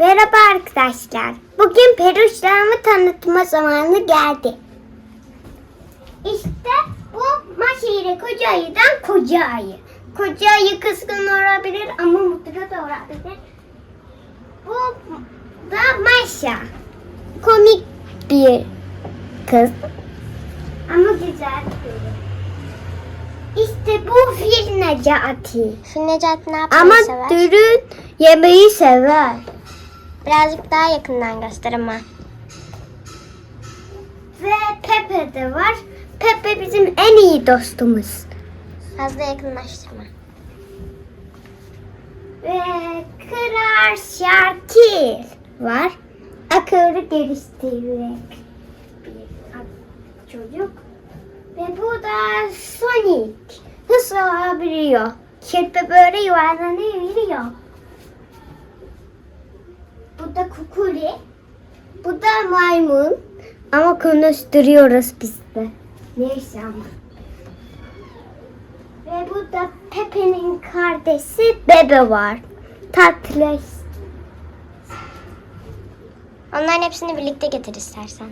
Merhaba arkadaşlar. Bugün peruşlarımı tanıtma zamanı geldi. İşte bu Maşire Koca Ayı'dan Koca Ayı. Koca Ayı kızgın olabilir ama mutlu da olabilir. Bu da Maşa. Komik bir kız. Ama güzel biri. İşte bu Fil Necati. Şu Necati ne yapmayı Ama sever? dürün yemeği sever. Birazcık daha yakından göster ama. Ve Pepe de var. Pepe bizim en iyi dostumuz. Fazla yakınlaştırma. Ve Kırar Şakir var. Akıllı geliştirecek bir çocuk. Ve bu da Sonic. Hız alabiliyor. Kirpi böyle yuvarlanabiliyor. Bu da Kukuli. Bu da maymun. Ama konuşturuyoruz biz de. Neyse ama. Ve bu da Pepe'nin kardeşi Bebe var. Tatlı. Onların hepsini birlikte getir istersen.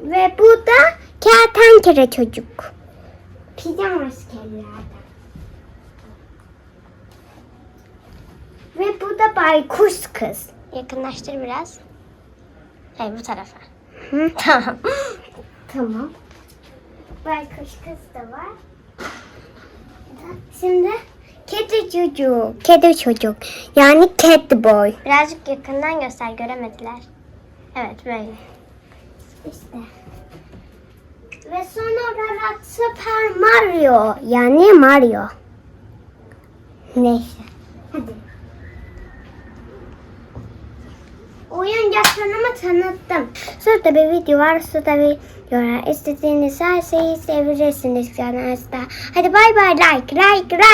Ve bu da kertenkele çocuk. Pijama askerlerden. Ve bu da baykuş kız. Yakınlaştır biraz. Hayır bu tarafa. Hı? Tamam. Tamam. Baykuş kız da var. Şimdi kedi çocuğu. Kedi çocuk. Yani cat boy. Birazcık yakından göster göremediler. Evet böyle. İşte. Ve son olarak Super Mario. Yani Mario. Neyse. Hadi. Oyuncaklarımı tanıttım. Şurada bir video var. Bir videolar. İstediğiniz her şeyi sevebilirsiniz kanalda. Hadi bay bay like like like.